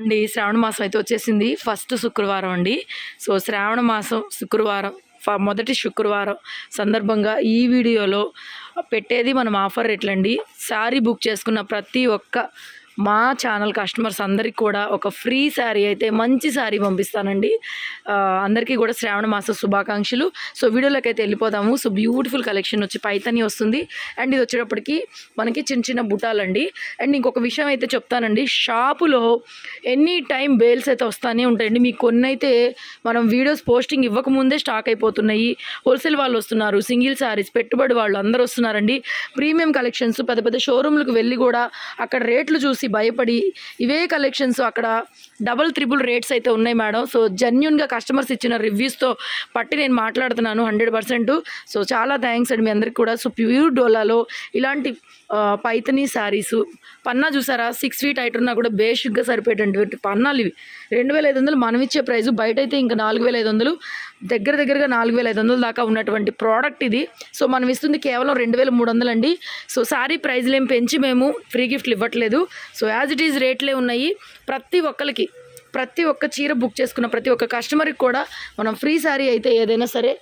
అండి శ్రావణ మాసం అయితే వచ్చేసింది. ఫస్ట్ శుక్రవారం అండి. సో శ్రావణ మాసం శుక్రవారం ఫ- మొదటి శుక్రవారం సందర్భంగా ఈ వీడియోలో పెట్టేది మనం ఆఫర్ రేట్లండి. శారీ బుక్ చేసుకున్న ప్రతి ఒక్క మా ఛానల్ కస్టమర్స్ అందరికీ కూడా ఒక ఫ్రీ శారీ అయితే మంచి శారీ పంపిస్తానండి. అందరికీ కూడా శ్రావణ మాస శుభాకాంక్షలు. సో వీడియోలోకి అయితే వెళ్ళిపోదాము. సో బ్యూటిఫుల్ కలెక్షన్ వచ్చి పైతని వస్తుంది. అండ్ ఇది వచ్చేటప్పటికి మనకి చిన్న చిన్న బుటాలండి. అండ్ ఇంకొక విషయం అయితే చెప్తానండి. షాపులో ఎనీ టైం బేల్స్ అయితే వస్తానే ఉంటాయండి. మీకు కొన్ని అయితే మనం వీడియోస్ పోస్టింగ్ ఇవ్వకముందే స్టాక్ అయిపోతున్నాయి. హోల్సేల్ వాళ్ళు వస్తున్నారు. సింగిల్ శారీస్ పెట్టుబడి వాళ్ళు అందరూ వస్తున్నారండి. ప్రీమియం కలెక్షన్స్ పెద్ద పెద్ద షోరూమ్లకు వెళ్ళి కూడా అక్కడ రేట్లు చూసి భయపడి ఇవే కలెక్షన్స్ అక్కడ డబల్ త్రిబుల్ రేట్స్ అయితే ఉన్నాయి మేడం. సో జెన్యున్గా కస్టమర్స్ ఇచ్చిన రివ్యూస్తో పట్టి నేను మాట్లాడుతున్నాను హండ్రెడ్ పర్సెంట్. సో చాలా థ్యాంక్స్ అండి మీ అందరికి కూడా. సో ప్యూర్ డోలాలో ఇలాంటి పైతనీ శారీస్ పన్నా చూసారా? సిక్స్ ఫీట్ హైట్ ఉన్నా కూడా బేసిక్గా సరిపోయేటటువంటి పన్నాలు ఇవి. రెండు వేల ఐదు వందలు మనం ఇచ్చే ప్రైస్ బయట అయితే ఇంకా నాలుగు వేల ఐదు వందలు. దగ్గర దగ్గరగా నాలుగు వేల ఐదు వందల దాకా ఉన్నటువంటి ప్రోడక్ట్ ఇది. సో మనం ఇస్తుంది కేవలం రెండు వేల మూడు వందలు అండి. సో శారీ ప్రైజ్లు ఏం పెంచి మేము ఫ్రీ గిఫ్ట్లు ఇవ్వట్లేదు. సో యాజ్ ఇట్ ఈజ్ రేట్లే ఉన్నాయి. ప్రతి ఒక్కరికి ప్రతి ఒక్క చీర బుక్ చేసుకున్న ప్రతి ఒక్క కస్టమర్కి కూడా మనం ఫ్రీ శారీ అయితే ఏదైనా సరే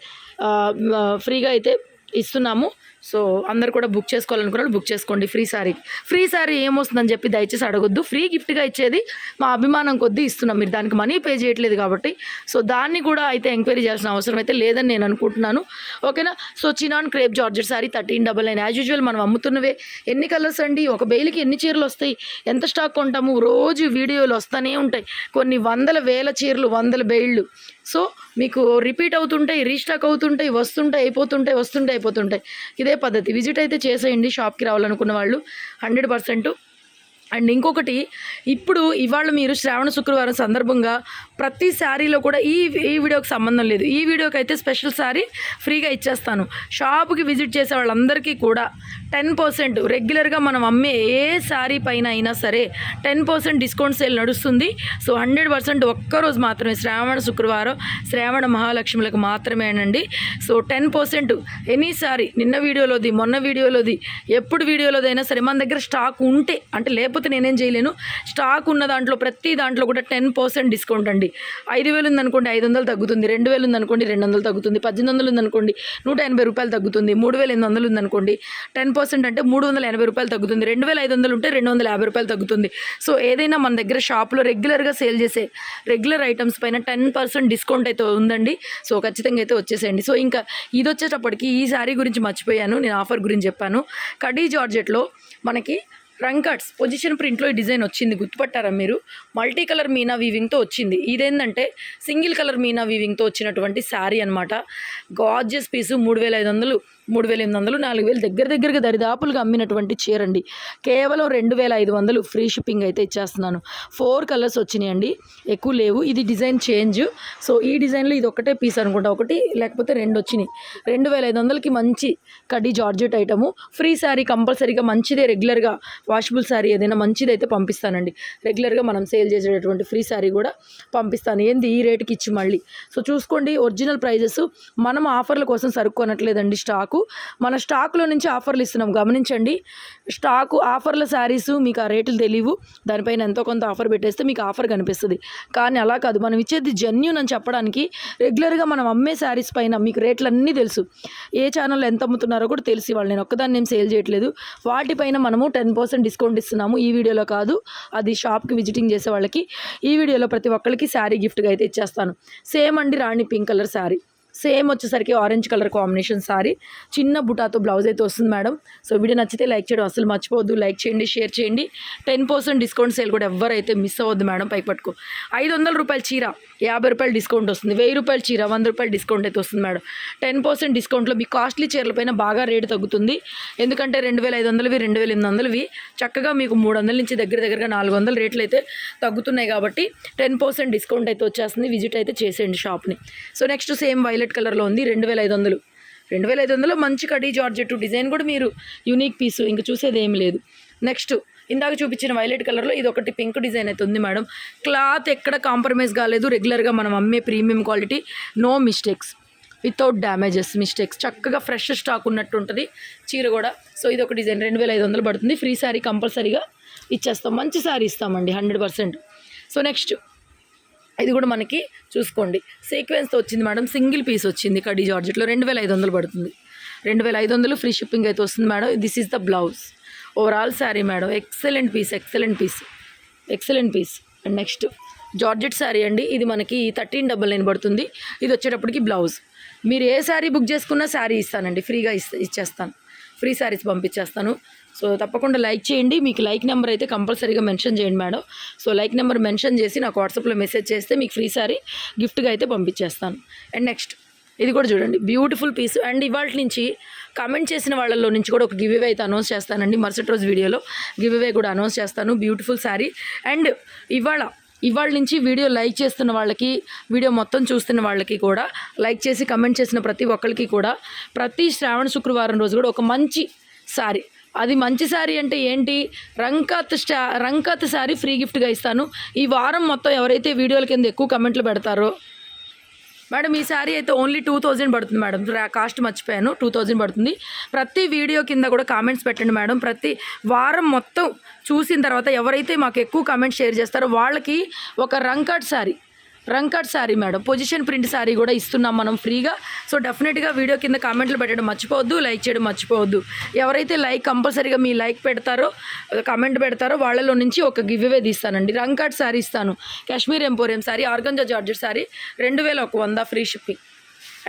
ఫ్రీగా అయితే ఇస్తున్నాము. సో అందరు కూడా బుక్ చేసుకోవాలనుకున్న బుక్ చేసుకోండి ఫ్రీ సారీ. ఫ్రీ సారీ ఏమొస్తుందని చెప్పి దయచేసి అడగొద్దు. ఫ్రీ గిఫ్ట్గా ఇచ్చేది మా అభిమానం కొద్దీ ఇస్తున్నాం. మీరు దానికి మనీ పే చేయట్లేదు కాబట్టి. సో దాన్ని కూడా అయితే ఎంక్వైరీ చేయాల్సిన అవసరం అయితే లేదని నేను అనుకుంటున్నాను. ఓకేనా? So chinon crepe georgette sari thirteen double nine. As usual మనం అమ్ముతున్నవే. ఎన్ని కలర్స్ అండి? ఒక బెయిల్కి ఎన్ని చీరలు వస్తాయి? ఎంత స్టాక్ కొంటాము? రోజు వీడియోలు వస్తూనే ఉంటాయి. కొన్ని వందల వేల చీరలు వందల బెయిళ్ళు. సో మీకు రిపీట్ అవుతుంటాయి రీస్టాక్ అవుతుంటాయి వస్తుంటాయి అయిపోతుంటాయి వస్తుంటాయి అయిపోతుంటాయి. ఇదే అదే పద్ధతి. విజిట్ అయితే చేసేయండి షాప్కి రావాలనుకున్న వాళ్ళు. హండ్రెడ్ పర్సెంట్ అండ్ ఇంకొకటి ఇప్పుడు ఇవాళ మీరు శ్రావణ శుక్రవారం సందర్భంగా ప్రతి శారీలో కూడా ఈ ఈ వీడియోకి సంబంధం లేదు. ఈ వీడియోకి అయితే స్పెషల్ శారీ ఫ్రీగా ఇచ్చేస్తాను. షాప్కి విజిట్ చేసే వాళ్ళందరికీ కూడా టెన్ పర్సెంట్ రెగ్యులర్గా మనం అమ్మే ఏ శారీ పైన అయినా సరే టెన్ పర్సెంట్ డిస్కౌంట్ సేల్ నడుస్తుంది. సో హండ్రెడ్ పర్సెంట్ ఒక్కరోజు మాత్రమే శ్రావణ శుక్రవారం శ్రావణ మహాలక్ష్ములకు మాత్రమేనండి so ten percent any sari నిన్న వీడియోలోది మొన్న వీడియోలోది ఎప్పుడు వీడియోలోదైనా సరే మన దగ్గర స్టాక్ ఉంటే అంటే లేకపోతే నేనేం చేయలేను స్టాక్ ఉన్న దాంట్లో ప్రతి దాంట్లో కూడా టెన్ పర్సెంట్ డిస్కౌంట్ అండి. ఐదు వేలు ఉందనుకోండి ఐదు వందలు తగ్గుతుంది రెండు వేలు ఉందనుకోండి రెండు వందలు తగ్గుతుంది పద్దెనిమిది వందలు ఉందనుకోండి నూట ఎనభై రూపాయలు తగ్గుతుంది మూడు వేల ఎనిమిది వందలు ఉందనుకోండి టెన్ పర్సెంట్ అంటే మూడు వందల ఎనభై రూపాయలు తగ్గుతుంది. రెండు వేల ఐదు వందలు ఉంటే రెండు వందల యాభై రూపాయలు తగ్గుతుంది. సో ఏదైనా మన దగ్గర షాప్లో రెగ్యులర్గా సేల్ చేసే రెగ్యులర్ ఐటమ్స్ పైన టెన్ పర్సెంట్ డిస్కౌంట్ అయితే ఉందండి. సో ఖచ్చితంగా అయితే వచ్చేసేయండి. సో ఇంకా ఇది వచ్చేటప్పటికి ఈ శారీ గురించి మర్చిపోయాను. నేను ఆఫర్ గురించి చెప్పాను. కడీ జార్జెట్లో మనకి రంగ్ పొజిషన్ ప్రింట్లో ఈ డిజైన్ వచ్చింది. గుర్తుపట్టారా మీరు? మల్టీ కలర్ మీనా వీవింగ్తో వచ్చింది. ఇదేంటంటే సింగిల్ కలర్ మీనా వీవింగ్తో వచ్చినటువంటి శారీ అనమాట గార్జియస్ పీసు మూడు వేల ఐదు వందలు. మూడు వేల ఎనిమిది వందలు నాలుగు వేలు దగ్గర దగ్గరగా దరిదాపులుగా అమ్మినటువంటి చీర అండి కేవలం రెండు వేల ఐదు వందలు ఫ్రీ షిప్పింగ్ అయితే ఇచ్చేస్తున్నాను. ఫోర్ కలర్స్ వచ్చినాయండి. ఎక్కువ లేవు. ఇది డిజైన్ చేంజ్. సో ఈ డిజైన్లో ఇది ఒకటే పీస్ అనుకుంటా. ఒకటి లేకపోతే రెండు వచ్చినాయి. రెండు వేల ఐదు వందలకి మంచి కడ్డీ జార్జెట్ ఐటము. ఫ్రీ శారీ కంపల్సరీగా మంచిదే రెగ్యులర్గా. వాషబుల్ శారీ ఏదైనా మంచిది అయితే పంపిస్తానండి. రెగ్యులర్గా మనం సేల్ చేసేటటువంటి ఫ్రీ శారీ కూడా పంపిస్తాను. ఏంది? ఈ రేటుకి ఇచ్చి మళ్ళీ. సో చూసుకోండి ఒరిజినల్ ప్రైజెస్. మనం ఆఫర్ల కోసం సరుక్కోనట్లేదండి స్టాకు. మన స్టాక్లో నుంచి ఆఫర్లు ఇస్తున్నాం. గమనించండి. స్టాకు ఆఫర్ల శారీస్ మీకు ఆ రేట్లు తెలియవు. దానిపైన ఎంతో కొంత ఆఫర్ పెట్టేస్తే మీకు ఆఫర్ కనిపిస్తుంది. కానీ అలా కాదు. మనం ఇచ్చేది జెన్యున్ అని చెప్పడానికి రెగ్యులర్గా మనం అమ్మే శారీస్ పైన మీకు రేట్లు అన్నీ తెలుసు. ఏ ఛానల్లో ఎంత అమ్ముతున్నారో కూడా తెలిసి వాళ్ళు నేను ఒక్కదాన్ని నేను సేల్ చేయట్లేదు. వాటిపైన మనము టెన్ పర్సెంట్ డిస్కౌంట్ ఇస్తున్నాము. ఈ వీడియోలో కాదు. అది షాప్కి విజిటింగ్ చేసే వాళ్ళకి. ఈ వీడియోలో ప్రతి ఒక్కరికి శారీ గిఫ్ట్గా అయితే ఇచ్చేస్తాను. సేమ్ అండి rani pink colour sari. Same వచ్చేసరికి ఆరెంజ్ కలర్ కాంబినేషన్ సారీ. చిన్న బుటాతో బ్లౌజ్ అయితే వస్తుంది మేడం. సో వీడియో నచ్చితే లైక్ చేయడం అసలు మర్చిపోవద్దు. లైక్ చేయండి షేర్ చేయండి. టెన్ పర్సెంట్ డిస్కౌంట్ సేల్ కూడా ఎవరైతే మిస్ అవ్వద్దు మేడం పై పట్టుకు. ఐదు వందల రూపాయల చీర యాభై రూపాయలు డిస్కౌంట్ వస్తుంది. వెయ్యి రూపాయల చీర వంద రూపాయలు డిస్కౌంట్ అయితే వస్తుంది మేడం. టెన్ పర్సెంట్ డిస్కౌంట్లో మీ కాస్ట్లీ చీరలపైన బాగా రేటు తగ్గుతుంది. ఎందుకంటే రెండు వేల ఐదు వందలవి రెండు వేల ఎనిమిది వందలవి. చక్కగా మీకు మూడు వందల నుంచి దగ్గర దగ్గరగా నాలుగు వందల రేట్లు అయితే తగ్గుతున్నాయి కాబట్టి టెన్ పర్సెంట్ డిస్కౌంట్ అయితే వచ్చేస్తుంది. విజిట్ అయితే చేసేయండి షాప్ని. సో నెక్స్ట్ సేమ్ వైల్ వైలెట్ కలర్లో ఉంది రెండు వేల ఐదు వందలు. రెండు వేల ఐదు వందలు మంచి కడీ జార్జెట్ డిజైన్ కూడా మీరు యూనిక్ పీస్ ఇంక చూసేది ఏం లేదు. నెక్స్ట్ ఇందాక చూపించిన వైలెట్ కలర్లో ఇది ఒకటి పింక్ డిజైన్ అయితే ఉంది మేడం. క్లాత్ ఎక్కడ కాంప్రమైజ్ కాలేదు రెగ్యులర్గా మనం అమ్మే premium quality. No mistakes. Without damages mistakes. చక్కగా ఫ్రెష్ స్టాక్ ఉన్నట్టు ఉంటుంది చీర కూడా. సో ఇది ఒక డిజైన్ రెండు వేల ఐదు వందలు పడుతుంది. ఫ్రీ శారీ కంపల్సరీగా ఇచ్చేస్తాం. మంచి శారీ ఇస్తామండి హండ్రెడ్ పర్సెంట్. సో నెక్స్ట్ ఇది కూడా మనకి చూసుకోండి. సీక్వెన్స్తో వచ్చింది మేడం. సింగిల్ పీస్ వచ్చింది కడీ జార్జెట్లో. రెండు వేల ఐదు వందలు పడుతుంది. రెండు వేల ఐదు వందలు ఫ్రీ షిప్పింగ్ అయితే వస్తుంది madam. This is the blouse overall sari madam. Excellent piece excellent piece excellent piece and next georgette sari అండి. ఇది మనకి థర్టీన్ డబల్ నైన్ పడుతుంది. ఇది వచ్చేటప్పటికి బ్లౌజ్ మీరు ఏ శారీ బుక్ చేసుకున్నా శారీ ఇస్తానండి. ఫ్రీగా ఇస్తా ఇచ్చేస్తాను. ఫ్రీ శారీస్ పంపించేస్తాను. సో తప్పకుండా లైక్ చేయండి. మీకు లైక్ నెంబర్ అయితే కంపల్సరీగా మెన్షన్ చేయండి madam. So like number mention చేసి నాకు వాట్సాప్లో మెసేజ్ చేస్తే మీకు ఫ్రీ సారీ గిఫ్ట్గా అయితే పంపించేస్తాను. అండ్ నెక్స్ట్ ఇది కూడా చూడండి. Beautiful piece. అండ్ ఇవాళ నుంచి కమెంట్ చేసిన వాళ్ళలో నుంచి కూడా ఒక గివ్ అవే అయితే అనౌన్స్ చేస్తానండి. మరుసటి రోజు వీడియోలో గివ్ అవే కూడా అనౌన్స్ చేస్తాను. బ్యూటిఫుల్ శారీ అండ్ ఇవాళ ఇవాళ నుంచి వీడియో లైక్ చేస్తున్న వాళ్ళకి వీడియో మొత్తం చూస్తున్న వాళ్ళకి కూడా లైక్ చేసి కమెంట్ చేసిన ప్రతి ఒక్కరికి కూడా ప్రతి శ్రావణ శుక్రవారం రోజు కూడా ఒక మంచి శారీ అది మంచి శారీ అంటే ఏంటి? రంకత్ స్టా రంకత్ శారీ ఫ్రీ గిఫ్ట్గా ఇస్తాను. ఈ వారం మొత్తం ఎవరైతే వీడియోల కింద ఎక్కువ కమెంట్లు పెడతారో మేడం ఈ శారీ అయితే ఓన్లీ టూ థౌజండ్ పడుతుంది మేడం. కాస్ట్ మర్చిపోయాను. టూ థౌజండ్ పడుతుంది. ప్రతి వీడియో కింద కూడా కామెంట్స్ పెట్టండి మేడం. ప్రతి వారం మొత్తం చూసిన తర్వాత ఎవరైతే మాకు ఎక్కువ కామెంట్స్ షేర్ చేస్తారో వాళ్ళకి ఒక రంకట్ sari రంకట్ sari madam. Position print sari కూడా ఇస్తున్నాం మనం ఫ్రీగా. సో డెఫినెట్గా వీడియో కింద కామెంట్లు పెట్టడం మర్చిపోవద్దు లైక్ చేయడం మర్చిపోవద్దు. ఎవరైతే లైక్ కంపల్సరీగా మీ లైక్ పెడతారో కామెంట్ పెడతారో వాళ్ళలో నుంచి ఒక గివ్ అవే తీస్తానండి రంకట్ శారీ ఇస్తాను. Kashmir emporium sari organza georgette sari రెండు వేల ఒక వంద ఫ్రీ షిప్పింగ్.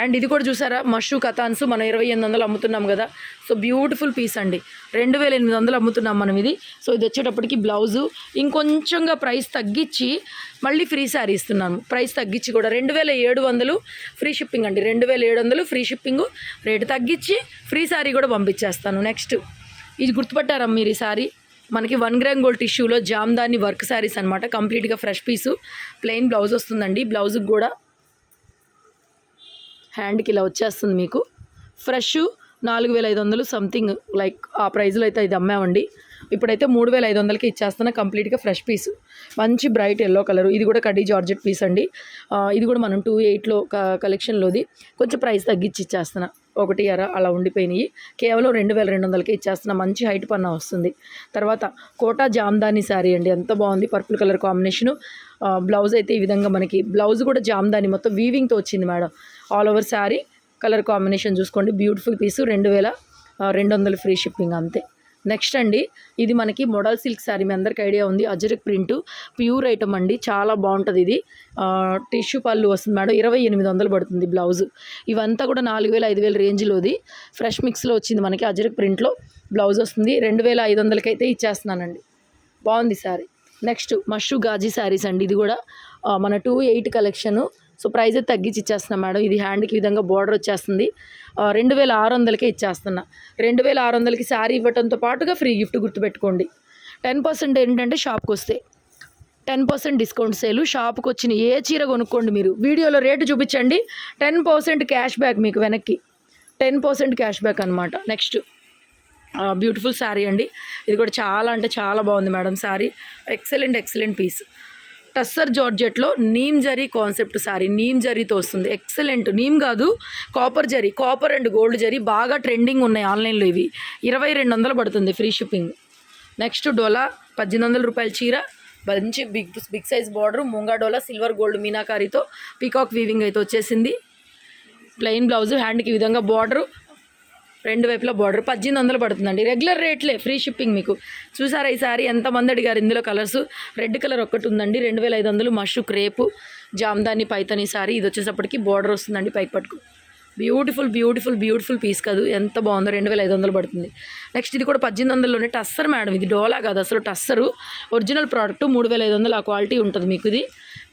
అండ్ ఇది కూడా చూసారా? మషూ కథాన్స్ మనం ఇరవై ఎనిమిది వందలు అమ్ముతున్నాం కదా. సో బ్యూటిఫుల్ పీస్ అండి. రెండు వేల ఎనిమిది వందలు అమ్ముతున్నాం మనం ఇది. సో ఇది వచ్చేటప్పటికి బ్లౌజు. ఇంకొంచెంగా ప్రైస్ తగ్గించి మళ్ళీ ఫ్రీ శారీ ఇస్తున్నాను. ప్రైస్ తగ్గించి కూడా రెండు వేల ఏడు వందలు ఫ్రీ షిప్పింగ్ అండి. రెండు వేల ఏడు వందలు ఫ్రీ షిప్పింగ్. రేటు తగ్గించి ఫ్రీ శారీ కూడా పంపించేస్తాను. నెక్స్ట్ ఇది గుర్తుపట్టారా మీరు ఈ సారీ మనకి వన్ గ్రామ్ గోల్డ్ టిష్యూలో జామ్దాని వర్క్ శారీస్ అనమాట కంప్లీట్గా ఫ్రెష్ పీసు. ప్లెయిన్ బ్లౌజ్ వస్తుందండి. బ్లౌజ్కి కూడా హ్యాండ్కి ఇలా వచ్చేస్తుంది మీకు. ఫ్రెష్ నాలుగు వేల ఐదు వందలు సంథింగ్ లైక్ ఆ ప్రైజ్లో అయితే ఇది అమ్మామండి. ఇప్పుడైతే మూడు వేల ఐదు వందలకి ఇచ్చేస్తున్నా కంప్లీట్గా ఫ్రెష్ పీస్. మంచి బ్రైట్ ఎల్లో కలర్. ఇది కూడా కడ్డీ జార్జెట్ పీస్ అండి. ఇది కూడా మనం టూ ఎయిట్లో కలెక్షన్లోది. కొంచెం ప్రైస్ తగ్గించి ఇచ్చేస్తున్నా. ఒకటి అర అలా ఉండిపోయినాయి. కేవలం రెండు వేల రెండు వందలకి ఇచ్చేస్తున్న. మంచి హైట్ పన్నా వస్తుంది. తర్వాత కోటా జామ్దాని శారీ అండి. ఎంత బాగుంది. Purple colour combination. బ్లౌజ్ అయితే ఈ విధంగా మనకి బ్లౌజ్ కూడా జామ్దాని మొత్తం వీవింగ్తో వచ్చింది madam. All over sari colour combination చూసుకోండి. Beautiful piece. రెండు వేల రెండు వందలు ఫ్రీ షిప్పింగ్ అంతే. నెక్స్ట్ అండి ఇది మనకి మోడల్ సిల్క్ శారీ. మీ అందరికి ఐడియా ఉంది అజరక్ ప్రింట్. ప్యూర్ ఐటమ్ అండి చాలా బాగుంటుంది ఇది. టిష్యూ పళ్ళు వస్తుంది మేడం ఇరవై ఎనిమిది వందలు పడుతుంది బ్లౌజ్. ఇవంతా కూడా నాలుగు వేల ఐదు వేల రేంజ్లోది. ఫ్రెష్ మిక్స్లో వచ్చింది మనకి అజరక్ ప్రింట్లో. బ్లౌజ్ వస్తుంది రెండు వేల ఐదు వందలకైతే ఇచ్చేస్తున్నానండి. బాగుంది శారీ. నెక్స్ట్ మష్రూ గాజీ శారీస్ అండి ఇది కూడా. మన two eight collection so price అయితే తగ్గించి ఇచ్చేస్తున్నా మేడం. ఇది హ్యాండ్కి విధంగా బోర్డర్ వచ్చేస్తుంది. రెండు వేల ఆరు వందలకే ఇచ్చేస్తున్నా. రెండు వేల ఆరు వందలకి శారీ ఇవ్వడంతో పాటుగా ఫ్రీ గిఫ్ట్ గుర్తుపెట్టుకోండి. టెన్ పర్సెంట్ ఏంటంటే షాప్కి వస్తే టెన్ పర్సెంట్ డిస్కౌంట్ సేలు. షాప్కి వచ్చిన ఏ చీర కొనుక్కోండి మీరు. వీడియోలో రేటు చూపించండి. టెన్ పర్సెంట్ క్యాష్ బ్యాక్ మీకు వెనక్కి. టెన్ పర్సెంట్ క్యాష్ బ్యాక్ అనమాట నెక్స్ట్ బ్యూటిఫుల్ శారీ అండి. ఇది కూడా చాలా అంటే చాలా బాగుంది madam sari. Excellent excellent piece. Tussar జార్జెట్లో neem zari concept sari neem జరీతో వస్తుంది. ఎక్సలెంట్. నీమ్ కాదు copper zari. Copper and gold zari బాగా ట్రెండింగ్ ఉన్నాయి ఆన్లైన్లో ఇవి. ఇరవై రెండు వందలు పడుతుంది ఫ్రీ షిప్పింగ్. నెక్స్ట్ డోలా పద్దెనిమిది వందల రూపాయల చీర. మంచి big big size border Munga Dola silver gold మీనాకారితో peacock weaving అయితే వచ్చేసింది. ప్లెయిన్ బ్లౌజ్ హ్యాండ్కి ఈ విధంగా బార్డర్. రెండు వైపులా బార్డర్ పద్దెనిమిది వందలు పడుతుందండి. రెగ్యులర్ రేట్లే ఫ్రీ షిప్పింగ్ మీకు. చూసారా ఈ సారీ? ఎంతమంది అడిగారు ఇందులో కలర్స్ రెడ్ కలర్ ఒక్కటి ఉందండి. రెండు వేల ఐదు వందలు మషు క్రేపు జామ్దాని పైతని సారీ. ఇది వచ్చేసప్పటికి బార్డర్ వస్తుందండి పైకి పట్టుకు. బ్యూటిఫుల్ బ్యూటిఫుల్ బ్యూటిఫుల్ పీస్ కాదు. ఎంత బాగుందో రెండు వేల ఐదు వందలు పడుతుంది. నెక్స్ట్ ఇది కూడా పద్దెనిమిది వందలలోనే టస్సర్ మేడం. ఇది డోలా కాదు అసలు టస్సరు. ఒరిజినల్ ప్రోడక్ట్ మూడు వేల ఐదు వందలు ఆ క్వాలిటీ ఉంటుంది మీకు ఇది.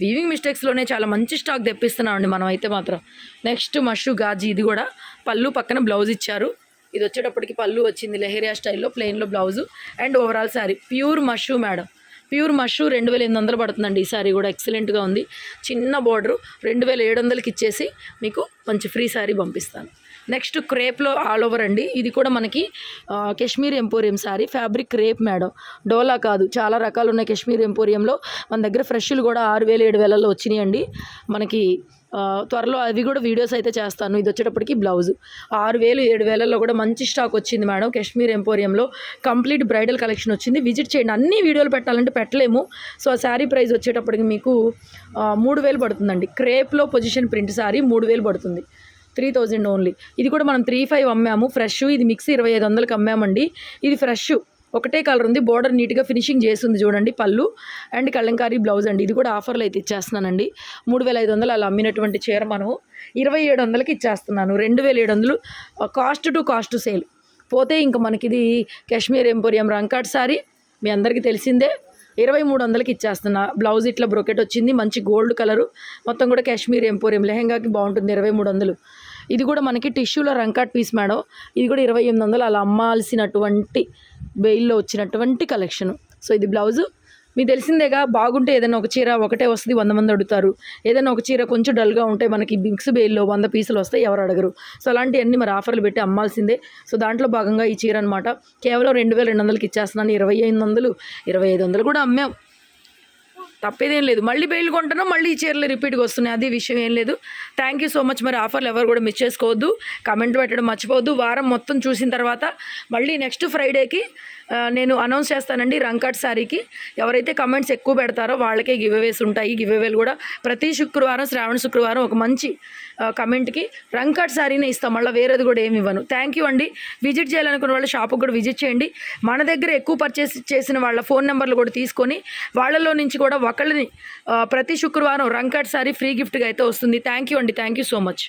వీవింగ్ మిస్టేక్స్లోనే చాలా మంచి స్టాక్ తెప్పిస్తున్నామండి మనం అయితే మాత్రం. నెక్స్ట్ మషు గాజీ ఇది కూడా. పళ్ళు పక్కన బ్లౌజ్ ఇచ్చారు. ఇది వచ్చేటప్పటికి పళ్ళు వచ్చింది లెహరియా స్టైల్లో ప్లెయిన్లో blouse. And overall sari pure Mashru madam pure Mashru రెండు వేల ఎనిమిది వందలు పడుతుందండి. ఈ శారీ కూడా ఎక్సలెంట్గా ఉంది. చిన్న బార్డరు రెండు వేల ఏడు వందలకి ఇచ్చేసి మీకు మంచి ఫ్రీ శారీ పంపిస్తాను. నెక్స్ట్ క్రేప్లో ఆల్ ఓవర్ అండి. ఇది కూడా మనకి Kashmir emporium sari fabric crepe madam. Dola కాదు చాలా రకాలు ఉన్నాయి కాశ్మీర్ ఎంపోరియంలో. మన దగ్గర ఫ్రెష్లు కూడా ఆరు వేలు ఏడు వేలలో వచ్చినాయండి. మనకి త్వరలో అవి కూడా వీడియోస్ అయితే చేస్తాను. ఇది వచ్చేటప్పటికి బ్లౌజ్. ఆరు వేలు ఏడు వేలలో కూడా మంచి స్టాక్ వచ్చింది మేడం కాశ్మీర్ ఎంపోరియంలో. కంప్లీట్ బ్రైడల్ కలెక్షన్ వచ్చింది. విజిట్ చేయండి. అన్ని వీడియోలు పెట్టాలంటే పెట్టలేము. సో ఆ శారీ ప్రైస్ వచ్చేటప్పటికి మీకు మూడు వేలు పడుతుందండి. క్రేప్లో పొజిషన్ ప్రింట్ శారీ మూడు వేలు పడుతుంది. Three thousand only. ఇది కూడా మనం త్రీ ఫైవ్ అమ్మాము. ఫ్రెష్. ఇది మిక్స్ ఇరవై ఐదు వందలకి అమ్మామండి. ఇది ఫ్రెష్. ఒకటే కలర్ ఉంది. బోర్డర్ నీట్గా ఫినిషింగ్ చేసింది చూడండి పళ్ళు. అండ్ కళ్ళంకారీ బ్లౌజ్ అండి. ఇది కూడా ఆఫర్లో అయితే ఇచ్చేస్తున్నానండి. మూడు వేల ఐదు వందలు అలా అమ్మినటువంటి చీర మనము ఇరవై ఏడు వందలకి ఇచ్చేస్తున్నాను. రెండు వేల ఏడు వందలు కాస్ట్ టు కాస్ట్ సేల్ పోతే ఇంకా మనకిది కాశ్మీర్ ఎంపోరియం రంకాట్ సారీ మీ అందరికీ తెలిసిందే. ఇరవై మూడు వందలకి ఇచ్చేస్తున్నా. బ్లౌజ్ ఇట్లా బ్రొకెట్ వచ్చింది. మంచి గోల్డ్ కలరు. మొత్తం కూడా కాశ్మీర్ ఎంపోరియం. లెహెంగాకి బాగుంటుంది. ఇరవై మూడు వందలు. ఇది కూడా మనకి టిష్యూలో రంకాట్ పీస్ మేడం. ఇది కూడా ఇరవై ఎనిమిది వందలు. అలా అమ్మాల్సినటువంటి బెయిల్లో వచ్చినటువంటి కలెక్షన్. సో ఇది బ్లౌజు. మీకు తెలిసిందేగా బాగుంటే ఏదైనా ఒక చీర ఒకటే వస్తుంది వంద మంది అడుగుతారు. ఏదైనా ఒక చీర కొంచెం డల్గా ఉంటే మనకి బిగ్స్ బెయిల్లో వంద పీసులు వస్తాయి ఎవరు అడగరు. సో అలాంటివన్నీ మరి ఆఫర్లు పెట్టి అమ్మాల్సిందే. సో దాంట్లో భాగంగా ఈ చీర అనమాట కేవలం రెండు వేల రెండు వందలకి ఇచ్చేస్తున్నాను. ఇరవై ఐదు వందలు ఇరవై ఐదు వందలు కూడా అమ్మాం. తప్పేదేం లేదు. మళ్ళీ బెయిల్ కొంటున్నాం మళ్ళీ ఈ చీరలు రిపీట్గా వస్తున్నాయి. అది విషయం ఏం లేదు. థ్యాంక్ యూ సో మచ్ మరి ఆఫర్లు ఎవరు కూడా మిస్ చేసుకోవద్దు. కమెంట్ పెట్టడం మర్చిపోవద్దు. వారం మొత్తం చూసిన తర్వాత మళ్ళీ నెక్స్ట్ ఫ్రైడేకి నేను అనౌన్స్ చేస్తానండి రంకట్ శారీకి ఎవరైతే కమెంట్స్ ఎక్కువ పెడతారో వాళ్ళకే గివ్ అవేస్ ఉంటాయి గివ్ అవేలు కూడా ప్రతి శుక్రవారం శ్రావణ శుక్రవారం ఒక మంచి కమెంట్కి రంకట్ శారీనే ఇస్తాం. మళ్ళీ వేరేది కూడా ఏమి ఇవ్వను. థ్యాంక్ యూ అండి. విజిట్ చేయాలనుకున్న వాళ్ళ షాప్కి కూడా విజిట్ చేయండి. మన దగ్గర ఎక్కువ పర్చేస్ చేసిన వాళ్ళ ఫోన్ నెంబర్లు కూడా తీసుకొని వాళ్ళలో నుంచి కూడా ఒకళ్ళని ప్రతి శుక్రవారం రంకట్ శారీ ఫ్రీ గిఫ్ట్గా అయితే వస్తుంది. థ్యాంక్ యూ అండి. Thank you so much